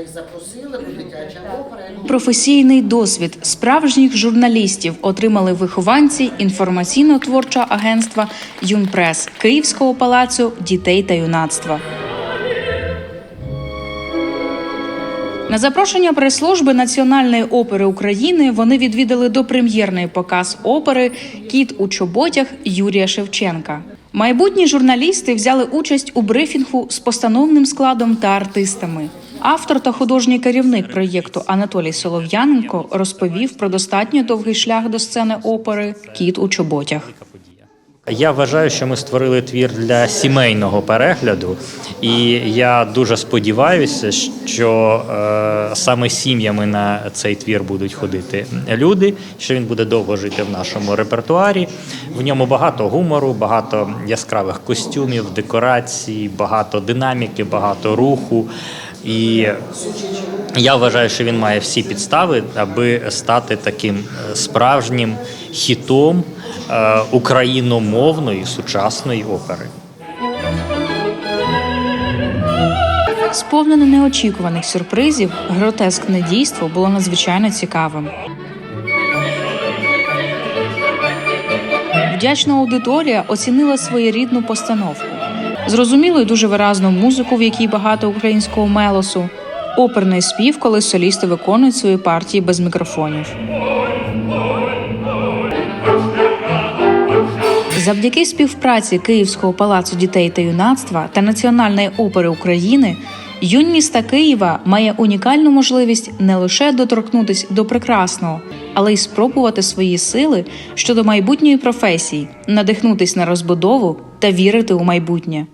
їх запросили, бо дитяча опера. Професійний досвід справжніх журналістів отримали вихованці інформаційно-творчого агентства Юнпрес Київського палацу дітей та юнацтва. На запрошення прес-служби Національної опери України вони відвідали допрем'єрний показ опери Кіт у чоботях Юрія Шевченка. Майбутні журналісти взяли участь у брифінгу з постановним складом та артистами. Автор та художній керівник проєкту Анатолій Солов'яненко розповів про достатньо довгий шлях до сцени опери Кіт у чоботях. Я вважаю, що ми створили твір для сімейного перегляду, і я дуже сподіваюся, що е, саме сім'ями на цей твір будуть ходити люди, що він буде довго жити в нашому репертуарі. В ньому багато гумору, багато яскравих костюмів, декорацій, багато динаміки, багато руху. І я вважаю, що він має всі підстави, аби стати таким е, справжнім хітом е, україномовної сучасної опери. Сповнене неочікуваних сюрпризів, гротескне дійство було надзвичайно цікавим. Вдячна аудиторія оцінила своєрідну постановку. Зрозуміло й дуже виразну музику, в якій багато українського мелосу, оперний спів, коли солісти виконують свої партії без мікрофонів. Завдяки співпраці Київського палацу дітей та юнацтва та Національної опери України юнь міста Києва має унікальну можливість не лише доторкнутися до прекрасного, але й спробувати свої сили щодо майбутньої професії, надихнутись на розбудову та вірити у майбутнє.